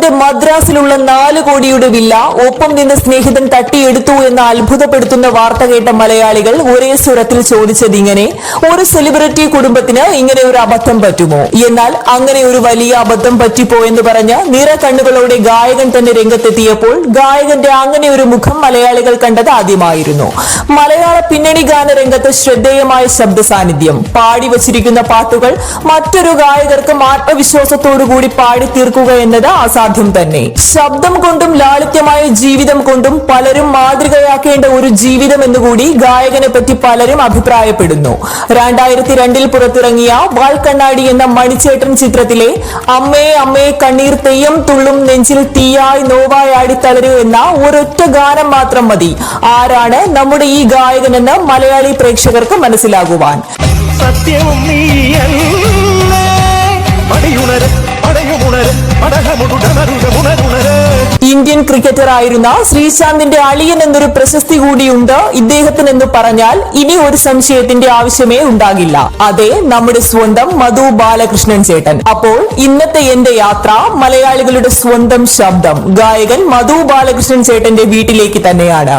ചേട്ടന്റെ മദ്രാസിലുള്ള നാല് കോടിയുടെ വില്ല ഒപ്പം നിന്ന് സ്നേഹിതൻ തട്ടിയെടുത്തു എന്ന് അത്ഭുതപ്പെടുത്തുന്ന വാർത്ത കേട്ട മലയാളികൾ ഒരേ സ്വരത്തിൽ ചോദിച്ചത് ഇങ്ങനെ ഒരു സെലിബ്രിറ്റി കുടുംബത്തിന് ഇങ്ങനെ ഒരു അബദ്ധം പറ്റുമോ? എന്നാൽ അങ്ങനെ ഒരു വലിയ അബദ്ധം പറ്റിപ്പോയെന്ന് പറഞ്ഞ് നിറ കണ്ണുകളോടെ ഗായകൻ തന്നെ രംഗത്തെത്തിയപ്പോൾ ഗായകന്റെ അങ്ങനെ ഒരു മുഖം മലയാളികൾ കണ്ടത് ആദ്യമായിരുന്നു. മലയാള പിന്നണി ഗാന രംഗത്ത് ശ്രദ്ധേയമായ ശബ്ദ സാന്നിധ്യം പാടി വച്ചിരിക്കുന്ന പാട്ടുകൾ മറ്റൊരു ഗായകർക്കും ആത്മവിശ്വാസത്തോടുകൂടി പാടി തീർക്കുക എന്നത് അസാധ്യം തന്നെ. ശബ്ദം കൊണ്ടും ലാളിത്യമായ ജീവിതം കൊണ്ടും പലരും മാതൃകയാക്കേണ്ട ഒരു ജീവിതം എന്നുകൂടി ഗായകനെ പറ്റി പലരും അഭിപ്രായപ്പെടുന്നു. രണ്ടായിരത്തി രണ്ടിൽ പുറത്തിറങ്ങിയ വാൾ കണ്ണാടി എന്ന മണിച്ചേട്ടൻ ചിത്രത്തിലെ അമ്മേ അമ്മേ കണ്ണീർ തെയ്യം തുള്ളും നെഞ്ചിൽ തീയായി നോവായി തളരൂ എന്ന ഒരൊറ്റ ഗാനം മാത്രം മതി. ആരാണ് നമ്മുടെ ഈ ഗായകനെന്ന് മലയാളി പ്രേക്ഷകർക്ക് മനസ്സിലാകുവാൻ? സത്യവും പടയുണര് പടയുമുണര്. പടകമുണരുണരുണര് ഇന്ത്യൻ ക്രിക്കറ്റർ ആയിരുന്ന ശ്രീശാന്തിന്റെ അളിയൻ എന്നൊരു പ്രശസ്തി കൂടിയുണ്ട് ഇദ്ദേഹത്തിന് എന്ന് പറഞ്ഞാൽ ഇനി ഒരു സംശയത്തിന്റെ ആവശ്യമേ ഉണ്ടാകില്ല. അതെ നമ്മുടെ സ്വന്തം മധു ബാലകൃഷ്ണൻ ചേട്ടൻ. അപ്പോൾ ഇന്നത്തെ എന്റെ യാത്ര മലയാളികളുടെ സ്വന്തം ശബ്ദം. ഗായകൻ മധു ബാലകൃഷ്ണൻ ചേട്ടന്റെ വീട്ടിലേക്ക് തന്നെയാണ്.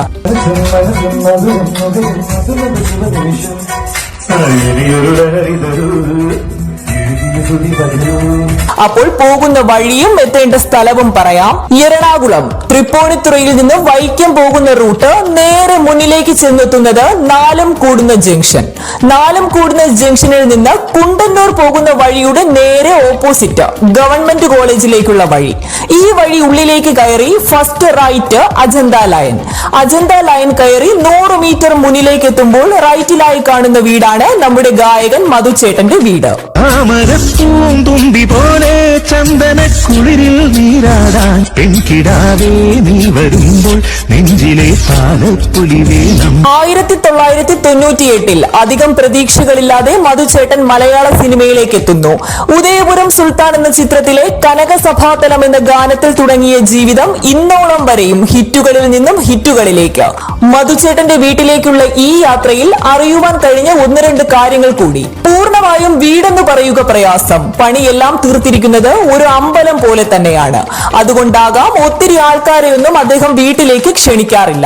അപ്പോൾ പോകുന്ന വഴിയും എത്തേണ്ട സ്ഥലവും പറയാം. എറണാകുളം തൃപ്പൂണിത്തുറയിൽ നിന്ന് വൈക്കം പോകുന്ന റൂട്ട് നേരെ മുന്നിലേക്ക് ചെന്നെത്തുന്നത് നാലും കൂടുന്ന ജംഗ്ഷൻ. നാലും കൂടുന്ന ജംഗ്ഷനിൽ നിന്ന് കുണ്ടന്നൂർ പോകുന്ന വഴിയുടെ നേരെ ഓപ്പോസിറ്റ് ഗവൺമെന്റ് കോളേജിലേക്കുള്ള വഴി. ഈ വഴി ഉള്ളിലേക്ക് കയറി first right Ajanta line. Ajanta line കയറി നൂറ് മീറ്റർ മുന്നിലേക്ക് എത്തുമ്പോൾ റൈറ്റിലായി കാണുന്ന വീടാണ് നമ്മുടെ ഗായകൻ മധുചേട്ടന്റെ വീട്. താമരപ്പൂന്തുമ്പി പോലെ ചന്ദന കുളിരിൽ നീരാടാൻ പെൺകിടാവേ നീ വരുമ്പോൾ നെഞ്ചിലെ താലപ്പൊലി വേണം. ആയിരത്തി തൊള്ളായിരത്തി തൊണ്ണൂറ്റി എട്ടിൽ അധികം പ്രതീക്ഷകളില്ലാതെ മധുചേട്ടൻ മലയാള സിനിമയിലേക്ക് എത്തുന്നു ഉദയപുരം സുൽത്താൻ എന്ന ചിത്രത്തിലെ കനകസഭാതലം എന്ന ഗാനത്തിൽ തുടങ്ങിയ ജീവിതം ഇന്നോളം വരെയും ഹിറ്റുകളിൽ നിന്നും ഹിറ്റുകളിലേക്ക്. മധുചേട്ടന്റെ വീട്ടിലേക്കുള്ള ഈ യാത്രയിൽ അറിയുവാൻ കഴിഞ്ഞ ഒന്ന് രണ്ട് കാര്യങ്ങൾ കൂടി. പൂർണമായും വീടെന്ന് പറയുക പ്രയാസം. പണിയെല്ലാം തീർത്തിരിക്കുന്നത് ഒരു അമ്പലം പോലെ തന്നെയാണ്. അതുകൊണ്ടാകാം ഒത്തിരി ആൾക്കാരെയൊന്നും അദ്ദേഹം വീട്ടിലേക്ക് ക്ഷണിക്കാറില്ല.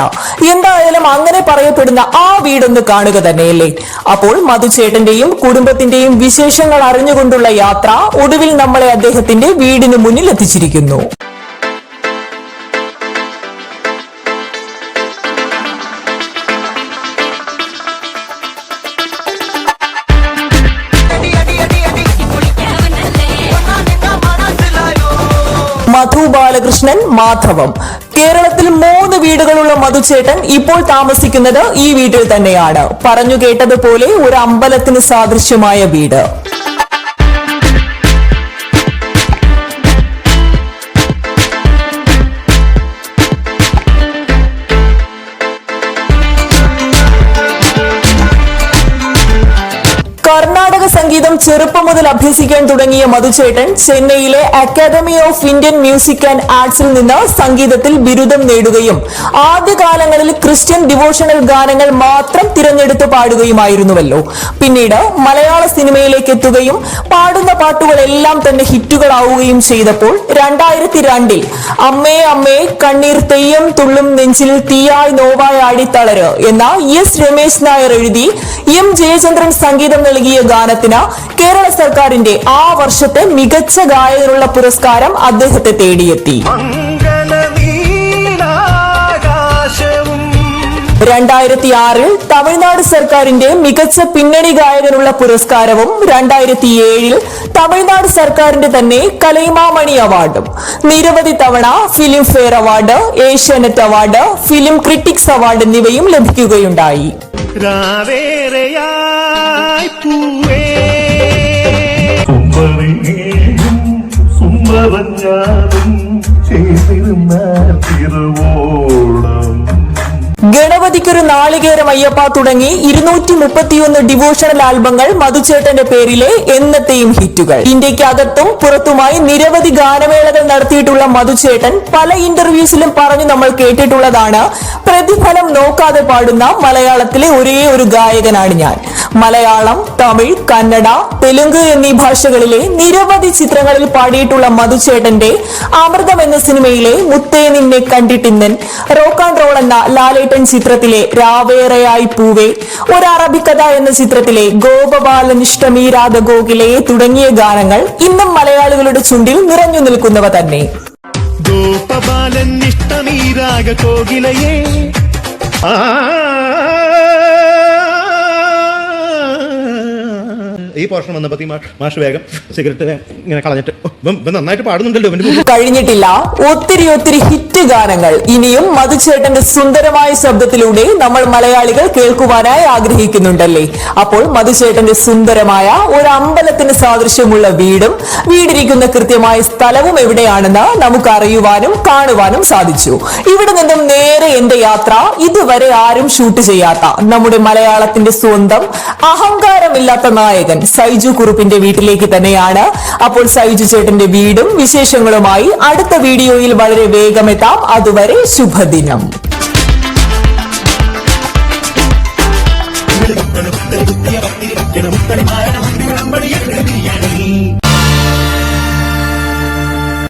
എന്തായാലും അങ്ങനെ പറയപ്പെടുന്ന ആ വീടൊന്ന് കാണുക തന്നെയല്ലേ? അപ്പോൾ മധുചേട്ടന്റെയും കുടുംബത്തിന്റെയും വിശേഷങ്ങൾ അറിഞ്ഞുകൊണ്ടുള്ള യാത്ര ഒടുവിൽ നമ്മളെ അദ്ദേഹത്തിന്റെ വീടിന് മുന്നിൽ എത്തിച്ചിരിക്കുന്നു. ബാലകൃഷ്ണൻ മാധവം. കേരളത്തിൽ മൂന്ന് വീടുകളുള്ള മധുചേട്ടൻ ഇപ്പോൾ താമസിക്കുന്നത് ഈ വീട്ടിൽ തന്നെയാണ്. പറഞ്ഞു കേട്ടതുപോലെ ഒരു അമ്പലത്തിന് സാദൃശ്യമായ വീട്. സംഗീതം ചെറുപ്പം മുതൽ അഭ്യസിക്കാൻ തുടങ്ങിയ മധുചേട്ടൻ ചെന്നൈയിലെ academy of Indian music and ആർട്സിൽ നിന്ന് സംഗീതത്തിൽ ബിരുദം നേടുകയും ആദ്യകാലങ്ങളിൽ ക്രിസ്ത്യൻ ഡിവോഷണൽ ഗാനങ്ങൾ മാത്രം തിരഞ്ഞെടുത്ത് പാടുകയുമായിരുന്നുവല്ലോ. പിന്നീട് മലയാള സിനിമയിലേക്ക് എത്തുകയും പാടുന്ന പാട്ടുകളെല്ലാം തന്നെ ഹിറ്റുകളാവുകയും ചെയ്തപ്പോൾ രണ്ടായിരത്തി രണ്ടിൽ അമ്മേ അമ്മേ കണ്ണീർ തെയ്യം തുള്ളും നെഞ്ചിൽ തീയായി നോവായി ആടിത്തളര് എന്ന എസ് രമേശ് നായർ എഴുതി എം ജയചന്ദ്രൻ സംഗീതം നൽകിയ ഗാനത്തിന് കേരള സർക്കാരിന്റെ ആ വർഷത്തെ മികച്ച ഗായകനുള്ള പുരസ്കാരം അദ്ദേഹത്തെ തേടിയെത്തി. രണ്ടായിരത്തി ആറിൽ തമിഴ്നാട് സർക്കാരിന്റെ മികച്ച പിന്നണി ഗായകനുള്ള പുരസ്കാരവും രണ്ടായിരത്തി ഏഴിൽ തമിഴ്നാട് സർക്കാരിന്റെ തന്നെ കലൈമാമണി അവാർഡും. നിരവധി തവണ Filmfare award Asianet award film critics award എന്നിവയും ലഭിക്കുകയുണ്ടായി. പൂവേ ഗണപതിക്കൊരു നാളികേരം അയ്യപ്പ തുടങ്ങി ഇരുന്നൂറ്റി മുപ്പത്തിയൊന്ന് ഡിവോഷണൽ ആൽബങ്ങൾ മധുചേട്ടന്റെ പേരിലെ എന്നത്തെയും ഹിറ്റുകൾ. ഇന്ത്യക്കകത്തും പുറത്തുമായി നിരവധി ഗാനമേളകൾ നടത്തിയിട്ടുള്ള മധുചേട്ടൻ പല ഇന്റർവ്യൂസിലും പറഞ്ഞു നമ്മൾ കേട്ടിട്ടുള്ളതാണ്. പ്രതിഫലം നോക്കാതെ പാടുന്ന മലയാളത്തിലെ ഒരേ ഒരു ഗായകനാണ് ഞാൻ. മലയാളം തമിഴ് കന്നഡ തെലുങ്ക് എന്നീ ഭാഷകളിലെ നിരവധി ചിത്രങ്ങളിൽ പാടിയിട്ടുള്ള മധുചേട്ടന്റെ അമൃതം എന്ന സിനിമയിലെ മുത്തേ നിന്നെ കണ്ടിട്ടിന്നൻ റോക്ക് ആൻഡ് റോൾ എന്ന ലാലേട്ടൻ ചിത്രത്തിലെ രാവേറെയായി പൂവേ ഒരു അറബിക്കഥ എന്ന ചിത്രത്തിലെ ഗോപബാലനിഷ്ടമീ രാധ ഗോകുലെ തുടങ്ങിയ ഗാനങ്ങൾ ഇന്നും മലയാളികളുടെ ചുണ്ടിൽ നിറഞ്ഞു നിൽക്കുന്നവ തന്നെ. ഗോപബാലൻ ഇഷ്ടമീരാഗ കോകിലയേ ആ ഈ പോർഷൻ വന്നപ്പോഴത്തേക്കും മാഷ് വേഗം സിഗരറ്റ് ഇങ്ങനെ കളഞ്ഞിട്ട് "ഓ, ഇവൻ ഇവൻ നന്നായിട്ട് പാടുന്നുണ്ടല്ലോ കഴിഞ്ഞിട്ടില്ല. ഒത്തിരി ഒത്തിരി ഹിറ്റ് ഗാനങ്ങൾ. ഇനിയും മധുചേട്ടന്റെ സുന്ദരമായ ശബ്ദത്തിലൂടെ നമ്മൾ മലയാളികൾ കേൾക്കുവാനായി ആഗ്രഹിക്കുന്നുണ്ടല്ലേ? അപ്പോൾ മധുചേട്ടന്റെ സുന്ദരമായ ഒരു അമ്പലത്തിന് സാദൃശ്യമുള്ള വീടും വീടിരിക്കുന്ന കൃത്യമായ സ്ഥലവും എവിടെയാണെന്ന് നമുക്ക് അറിയുവാനും കാണുവാനും സാധിച്ചു. ഇവിടെ നിന്നും നേരെ എന്റെ യാത്ര ഇതുവരെ ആരും ഷൂട്ട് ചെയ്യാത്ത നമ്മുടെ മലയാളത്തിന്റെ സ്വന്തം അഹങ്കാരമില്ലാത്ത നായകൻ സൈജു കുറുപ്പിന്റെ വീട്ടിലേക്ക് തന്നെയാണ് അപ്പോൾ സൈജു ചേട്ടന്റെ വീടും വിശേഷങ്ങളുമായി അടുത്ത വീഡിയോയിൽ വളരെ വേഗമെത്താം അതുവരെ ശുഭദിനം